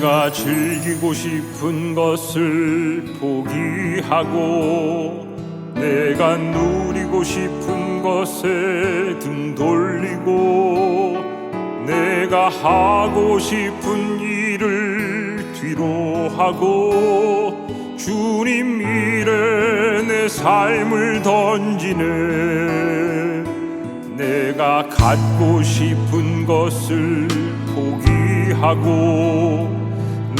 내가 즐기고 싶은 것을 포기하고 내가 누리고 싶은 것에 등 돌리고 내가 하고 싶은 일을 뒤로 하고 주님 일에 내 삶을 던지네. 내가 갖고 싶은 것을 포기하고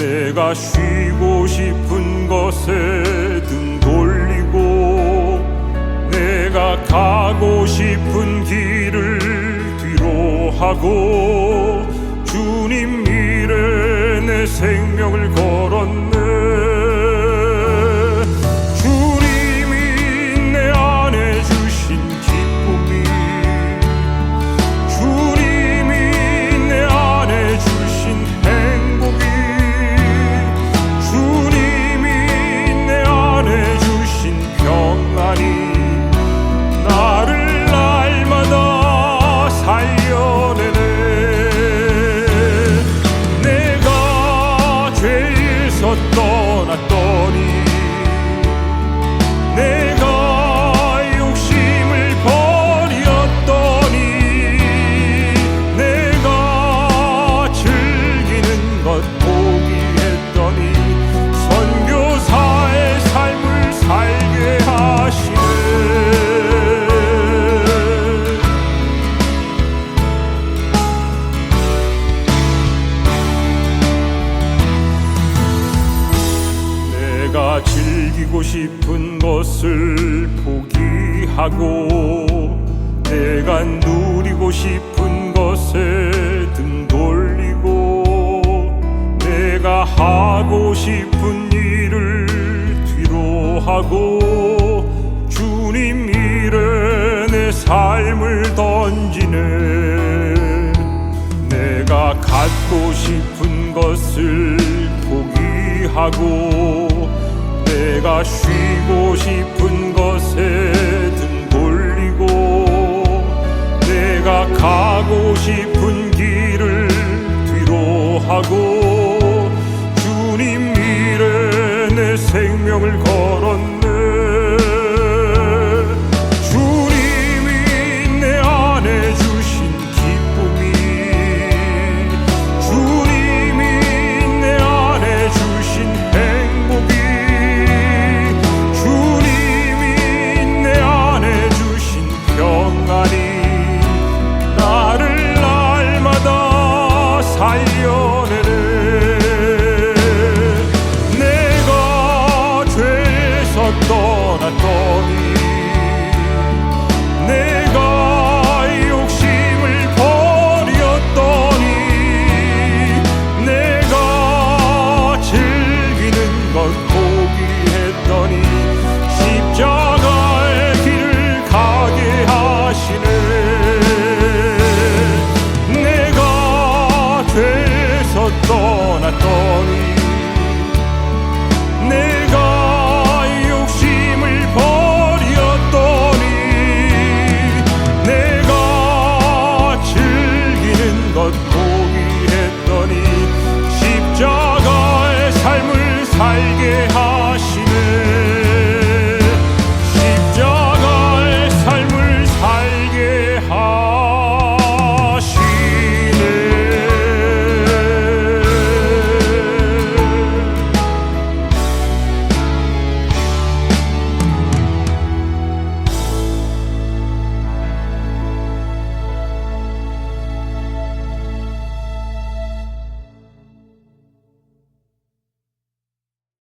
내가 쉬고 싶은 것에 등 돌리고 내가 가고 싶은 길을 뒤로 하고 주님 일에 내 생명을 걸었네 죄에서 떠났더니 내가 것을 포기하고 내가 누리고 싶은 것에 등 돌리고 내가 하고 싶은 일을 뒤로 하고 주님 일에 내 삶을 던지네. 내가 갖고 싶은 것을 포기하고 내가 쉬고 싶은 것에든 몰리고 내가 가고 싶은 길을 뒤로 하고 주님 미래 내 생명을